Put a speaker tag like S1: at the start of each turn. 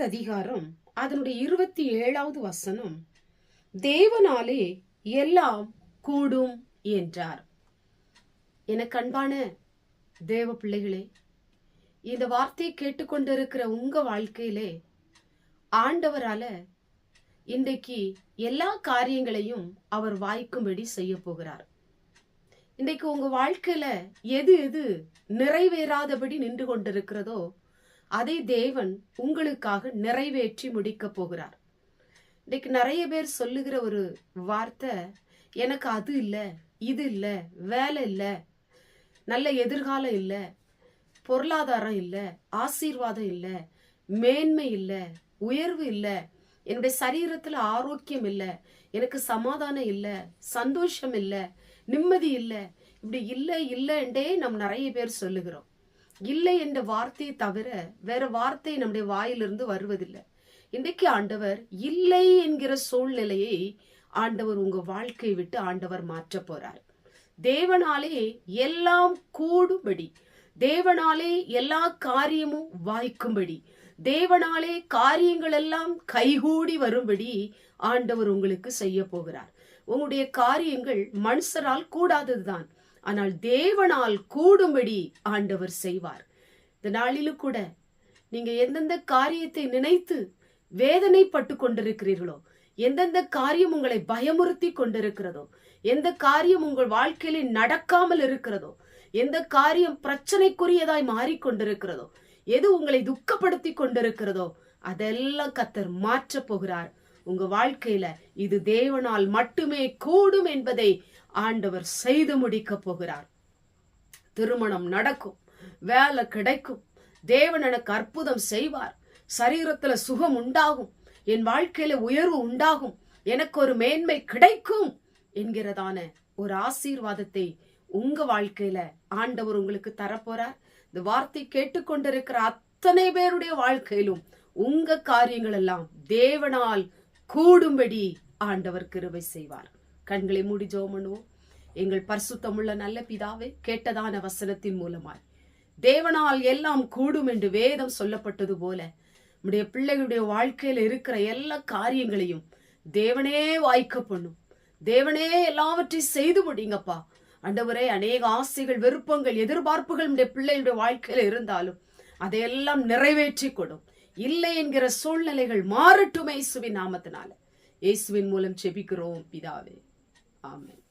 S1: அதிகாரம் அதனுடைய இருபத்தி ஏழாவது வசனம் தேவனாலே எல்லாம் கூடும் என்றார். எனக்கு அன்பான தேவ பிள்ளைகளே இந்த வார்த்தையை கேட்டுக்கொண்டிருக்கிற உங்க வாழ்க்கையிலே ஆண்டவரால இன்றைக்கு எல்லா காரியங்களையும் அவர் வாய்க்கும்படி செய்ய போகிறார். இன்றைக்கு உங்க வாழ்க்கையில எது எது நிறைவேறாதபடி நின்று கொண்டிருக்கிறதோ அதை தேவன் உங்களுக்காக நிறைவேற்றி முடிக்கப் போகிறார். இன்னைக்கு நிறைய பேர் சொல்லுகிற ஒரு வார்த்தை எனக்கு அது இல்லை இது இல்லை வேலை இல்லை நல்ல எதிர்காலம் இல்லை பொருளாதாரம் இல்லை ஆசீர்வாதம் இல்லை மேன்மை இல்லை உயர்வு இல்லை என்னுடைய சரீரத்தில் ஆரோக்கியம் இல்லை எனக்கு சமாதானம் இல்லை சந்தோஷம் இல்லை நிம்மதி இல்லை இப்படி இல்லை இல்லைன்றே நம்ம நிறைய பேர் சொல்லுகிறோம். இல்லை என்ற வார்த்தையை தவிர வேற வார்த்தை நம்முடைய வாயிலிருந்து வருவதில்லை. இன்றைக்கு ஆண்டவர் இல்லை என்கிற சூழ்நிலையை ஆண்டவர் உங்க வாழ்க்கையை விட்டு ஆண்டவர் மாற்ற போறார். தேவனாலே எல்லாம் கூடும்படி தேவனாலே எல்லா காரியமும் வாய்க்கும்படி தேவனாலே காரியங்கள் எல்லாம் கைகூடி வரும்படி ஆண்டவர் உங்களுக்கு செய்ய போகிறார். உங்களுடைய காரியங்கள் மனுஷரால் கூடாததுதான். ஆனால் தேவனால் கூடும்படி ஆண்டவர் செய்வார். இந்த நாளிலும் கூட நீங்க எந்தெந்த காரியத்தை நினைத்து வேதனைப்பட்டு கொண்டிருக்கிறீர்களோ எந்தெந்த காரியம் உங்களை பயமுறுத்தி கொண்டிருக்கிறதோ எந்த காரியம் உங்கள் வாழ்க்கையில நடக்காமல் இருக்கிறதோ எந்த காரியம் பிரச்சனைக்குரியதாய் மாறிக்கொண்டிருக்கிறதோ எது உங்களை துக்கப்படுத்தி கொண்டிருக்கிறதோ அதெல்லாம் கத்தர் மாற்றப் போகிறார். உங்க வாழ்க்கையில இது தேவனால் மட்டுமே கூடும் என்பதை ஆண்டவர் செய்து முடிக்க போகிறார். திருமணம் நடக்கும் வேலை கிடைக்கும் தேவன் எனக்கு அற்புதம் செய்வார் சரீரத்துல சுகம் உண்டாகும் என் வாழ்க்கையில உயர்வு உண்டாகும் எனக்கு ஒரு மேன்மை கிடைக்கும் என்கிறதான ஒரு ஆசீர்வாதத்தை உங்க வாழ்க்கையில ஆண்டவர் உங்களுக்கு தரப்போறார். இந்த வார்த்தை கேட்டுக்கொண்டிருக்கிற அத்தனை பேருடைய வாழ்க்கையிலும் உங்க காரியங்கள் எல்லாம் தேவனால் கூடும்படி ஆண்டவர் கிருவை செய்வார். கண்களை மூடி ஜெபம் எங்கள் பரிசுத்தமுள்ள நல்ல பிதாவே கேட்டதான வசனத்தின் மூலமாய். தேவனால் எல்லாம் கூடும் என்று வேதம் சொல்லப்பட்டது போல நம்முடைய பிள்ளைகளுடைய வாழ்க்கையில இருக்கிற எல்லா காரியங்களையும் தேவனே வாய்க்க பண்ணும். தேவனே எல்லாவற்றையும் செய்து முடிங்கப்பா அண்டவரே அநேக ஆசைகள் விருப்பங்கள் எதிர்பார்ப்புகள் நம்முடைய பிள்ளைகளுடைய வாழ்க்கையில இருந்தாலும் அதையெல்லாம் நிறைவேற்றி கொடும். இல்லை என்கிற சூழ்நிலைகள் மாறட்டும் இயேசுவின் நாமத்தினால. இயேசுவின் மூலம் செபிக்கிறோம் பிதாவே. ஆமென்.